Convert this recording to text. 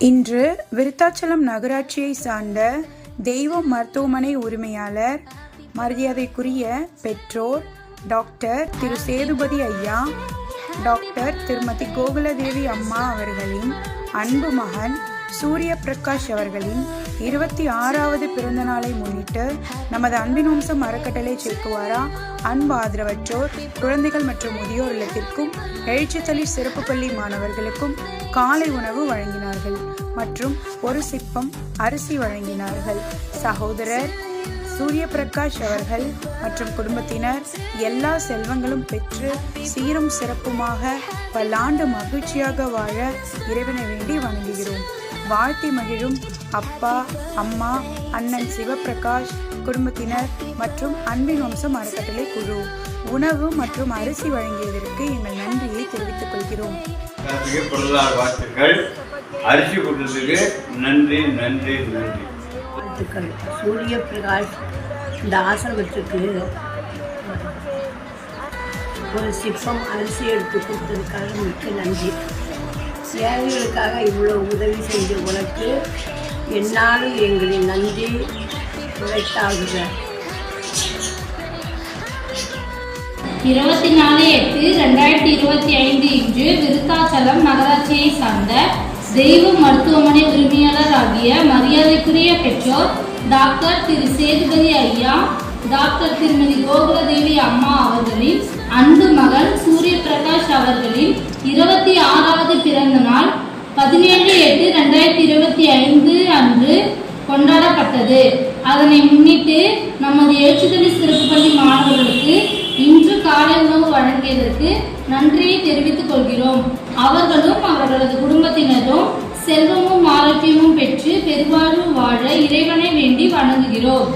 இன்று விருத்தாச்சலம் நகராட்சியை சார்ந்த தெய்வம் மருத்துவமனை உரிமையாளர் மரியாதைக்குரிய பெற்றோர் டாக்டர் திரு சேதுபதி ஐயா டாக்டர் திருமதி கோகுலதேவி அம்மா அவர்களின் அன்பு மகன் சூரிய பிரகாஷ் அவர்களின் இருபத்தி ஆறாவது பிறந்த நாளை முன்னிட்டு நமது அன்பின் வம்சம் அறக்கட்டளை சேக்குவாரா அன்பு ஆதரவற்றோர் குழந்தைகள் மற்றும் முதியோர் இல்லத்திற்கும் எழுச்சித்தளி சிறப்பு பள்ளி மாணவர்களுக்கும் காலை உணவு வழங்கினார்கள் மற்றும் ஒரு சிப்பம் அரிசி வழங்கினார்கள். சகோதரர் சூரிய பிரகாஷ் அவர்கள் மற்றும் குடும்பத்தினர் எல்லா செல்வங்களும் பெற்று சீரும் சிறப்புமாக பல்லாண்டு மகிழ்ச்சியாக வாழ இறைவனை வேண்டி வணங்குகிறோம். வாழ்த்தி மகிழும் அப்பா அம்மா அண்ணன் சிவபிரகாஷ் குடும்பத்தினர் மற்றும் அன்பின் வம்சம் அறக்கட்டளை குழு. உணவு மற்றும் அரிசி வழங்கியதற்கு எங்கள் நன்றியை தெரிவித்துக் கொள்கிறோம். வாழ்த்துக்கள். அரிசி கொடுத்ததுக்கு நன்றி நன்றி நன்றி. வாழ்த்துக்கள். சூரிய பிரகாஷ் இந்த ஆசிரமத்துக்கு ஒரு சிப்பம் அரிசி எடுத்து கொடுத்ததுக்காக மிக்க நன்றி. ஏழைகளுக்காக இவ்வளோ உதவி செஞ்ச உனக்கு என்னாலும் எங்களை நன்றி உழைத்தாகுக இருபத்தி நாலு எட்டு ரெண்டாயிரத்தி இருபத்தி ஐந்து இன்று விருத்தாச்சலம் நகராட்சியை சார்ந்த தெய்வ மருத்துவமனை உரிமையாளர் ஆகிய மரியாதைக்குரிய பெற்றோர் டாக்டர் திரு சேதுபதி ஐயா டாக்டர் திருமதி கோகுலதேவி அம்மா அவர்களின் அன்பு மகன் சூரிய பிரகாஷ் அவர்களின் இருபத்தி ஆறாவது பிறந்த நாள் பதினேழு எட்டு ரெண்டாயிரத்தி இருபத்தி ஐந்து அன்று கொண்டாடப்பட்டது. அதனை முன்னிட்டு நமது ஏற்றுதலி சிறப்பு பள்ளி மாணவர்களுக்கு இன்று காலை உணவு வழங்கியதற்கு நன்றியை தெரிவித்துக் கொள்கிறோம். அவர்களும் அவர்களது குடும்பத்தினரும் செல்வமும் ஆரோக்கியமும் பெற்று பெருவாழ்வு வாழ இறைவனை வேண்டி வணங்குகிறோம்.